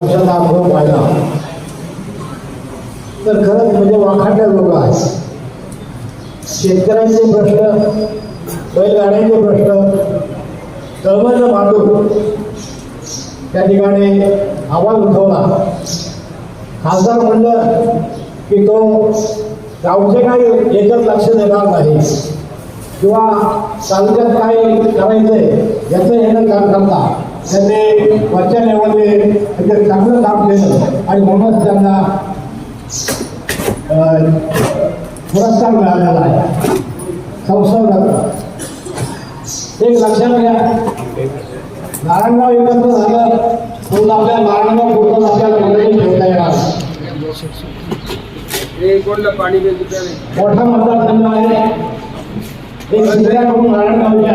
पक्षाचा अनुभव पाहिला तर खरंच म्हणजे वाखाडल्या लोक आहेत शेतकऱ्यांचे प्रश्न बैलगाड्यांचे प्रश्न तळमळनं मांडून त्या ठिकाणी आवाज उठवला. खासदार म्हणलं की तो गावचे काही एकच लक्ष देणार नाही. किंवा तालुक्यात काय करायचंय याचं येणं काम करता. त्यांनी वरच्या लेवलने म्हणजे चांगलं काम केलं आणि म्हणूनच त्यांना पुरस्कार मिळालेला आहे. संसर्गाचा एक लक्षात घ्या. नारायणगाव एकत्र झालं. म्हणून आपल्या नारायणगाव पुरतं आपल्याला कुठेही ठेवता येणार मोठा मतदारसंघ आहे. एक जिल्ह्याकडून नारायणगावच्या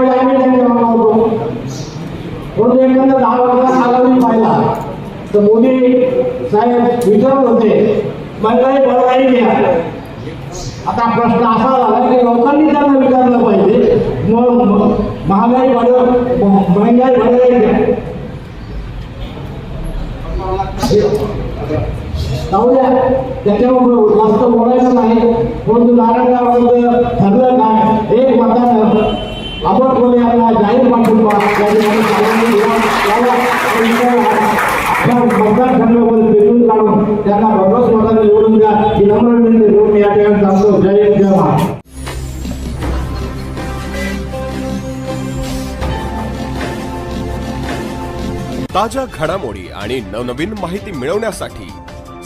ठीक आम्ही त्यांच्या मागं होतो परंतु एकंदर दहा पाहिला तर मोदी साहेब विचारत होते महंगाई बळगाई घ्या आता प्रश्न असा झाला की लोकांनी त्यांना विचारलं पाहिजे मग महागाई वाढव म- महंगाई घ्या जाऊ द्या. त्याच्यावर जास्त बोलायचं नाही. परंतु नारायणगावामध्ये ठरलं त्यांना भरघोस मताने निवडून द्या. ही नम्र विनंती करून या ठिकाणी सांगतो जय हिंद, जय महाराष्ट्र. ताज्या घडामोडी आणि नवनवीन माहिती मिळवण्यासाठी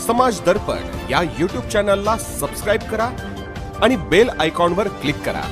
समाज दर्पण या यूट्यूब चॅनलला सबस्क्राईब करा आणि बेल आयकॉनवर क्लिक करा.